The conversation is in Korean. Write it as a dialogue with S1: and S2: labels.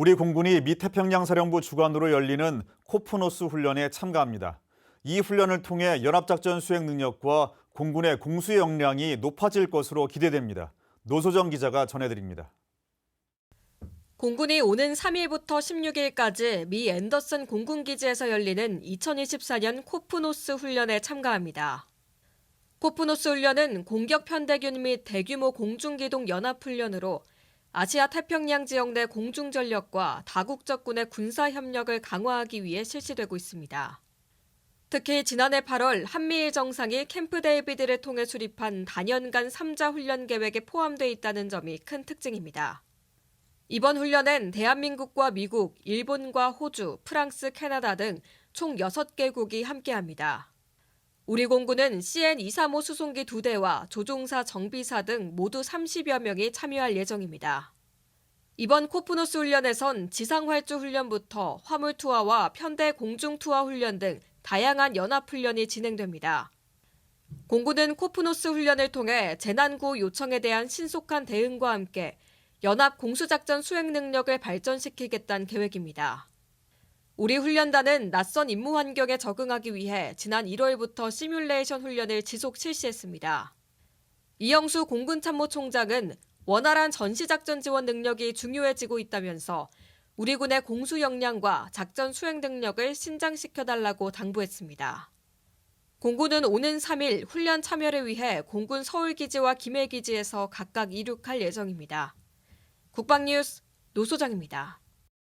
S1: 우리 공군이 미태평양 사령부 주관으로 열리는 코프노스 훈련에 참가합니다. 이 훈련을 통해 연합작전 수행 능력과 공군의 공수 역량이 높아질 것으로 기대됩니다. 노소정 기자가 전해드립니다.
S2: 공군이 오는 3일부터 16일까지 미 앤더슨 공군기지에서 열리는 2024년 코프노스 훈련에 참가합니다. 코프노스 훈련은 공격 편대균 및 대규모 공중기동 연합훈련으로 아시아 태평양 지역 내 공중전력과 다국적군의 군사 협력을 강화하기 위해 실시되고 있습니다. 특히 지난해 8월 한미일 정상이 캠프 데이비드를 통해 수립한 단연간 3자 훈련 계획에 포함돼 있다는 점이 큰 특징입니다. 이번 훈련엔 대한민국과 미국, 일본과 호주, 프랑스, 캐나다 등 총 6개국이 함께합니다. 우리 공군은 CN-235 수송기 2대와 조종사, 정비사 등 모두 30여 명이 참여할 예정입니다. 이번 코프노스 훈련에선 지상활주 훈련부터 화물 투하와 편대 공중 투하 훈련 등 다양한 연합 훈련이 진행됩니다. 공군은 코프노스 훈련을 통해 재난구 요청에 대한 신속한 대응과 함께 연합 공수작전 수행 능력을 발전시키겠다는 계획입니다. 우리 훈련단은 낯선 임무 환경에 적응하기 위해 지난 1월부터 시뮬레이션 훈련을 지속 실시했습니다. 이영수 공군참모총장은 원활한 전시작전 지원 능력이 중요해지고 있다면서 우리 군의 공수 역량과 작전 수행 능력을 신장시켜달라고 당부했습니다. 공군은 오는 3일 훈련 참여를 위해 공군 서울기지와 김해기지에서 각각 이륙할 예정입니다. 국방뉴스 노소정입니다.